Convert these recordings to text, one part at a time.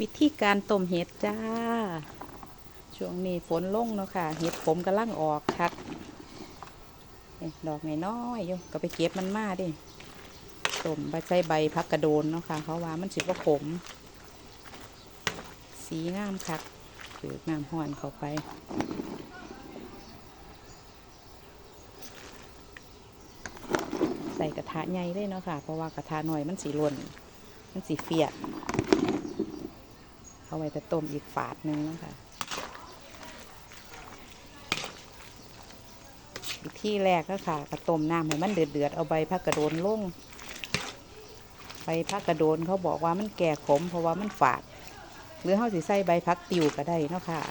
วิธีการต้มเห็ดจ้า ช่วงนี้ฝนลงเนาะค่ะ เห็ดผมกำลังออกคักนี่ดอกน้อยๆอยู่ก็ไปเก็บมันมาดิต้มใบใส่ใบพักกระโดนเนาะค่ะ เขาว่ามันสิว่าขม สีงามคักถือน้ำห่อนเข้าไปใส่กระทะใหญ่เลยเนาะค่ะ เพราะว่ากระทะหน่อยมันสีล่น มันสีเฟียด เอาไว้จะต้มอีกฝาดหนึ่งนะคะวิธีแรกก็ค่ะกระต้มน้ำให้มันเดือดเดือดเอาใบพักกระโดนลงใบพักกระโดนเขาบอกว่ามันแก่ขมเพราะว่ามันฝาด หรือเขาสิใส่ใบพักติวก็ได้เนาะค่ะ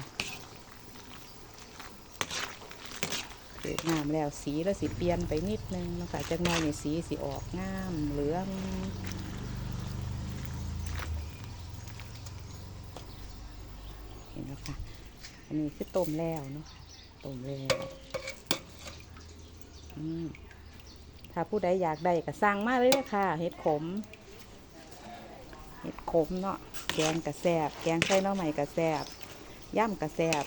เดือดน้ำแล้วสีแล้วสีเปลี่ยนไปนิดนึงเนาะค่ะจักน้อยนี่สีสีออกงามเหลือง เห็นไหมคะอันนี้คือต้มแล้วเนาะต้มแล้วถ้าผู้ใดอยากได้ก็สั่งมาเลยค่ะ เห็ดขม เห็ดขมเนาะแกงกระแซบแกงไส้หน้อใหม่กระแซบย่ำกระแซบ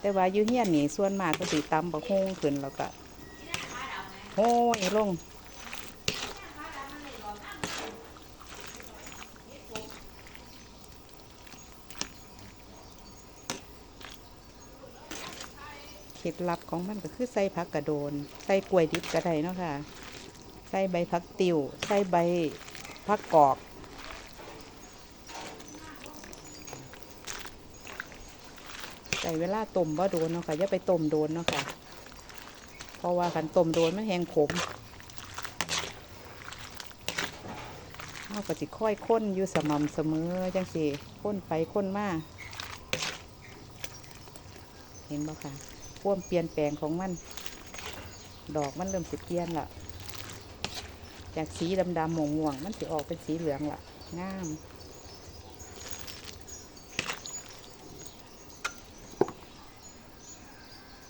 แต่ว่าอยูเฮียนนี่ส่วนมากก็สีตำบะฮงขึ้นแล้วก็โอ้ยลง เคล็ดลับของมันก็คือใส่ผักกระโดน ใส่กล้วยดิบก็ได้เนาะค่ะ ใส่ใบผักติวใส่ใบผักกอกใส่เวลาต้มว่าโดนเนาะค่ะอย่าไปต้มโดนเนาะค่ะ เพราะว่าขันต้มโดนมันแห้งขมเราก็จิค่อยค้นอยู่สม่ำเสมอจังสิค้นไปค้นมาเห็นบ่ค่ะ ความเปลี่ยนแปลงของมัน ดอกมันเริ่มสิเปลี่ยนละจากสีดำๆม่วงๆมันสิออกเป็นสีเหลืองละงาม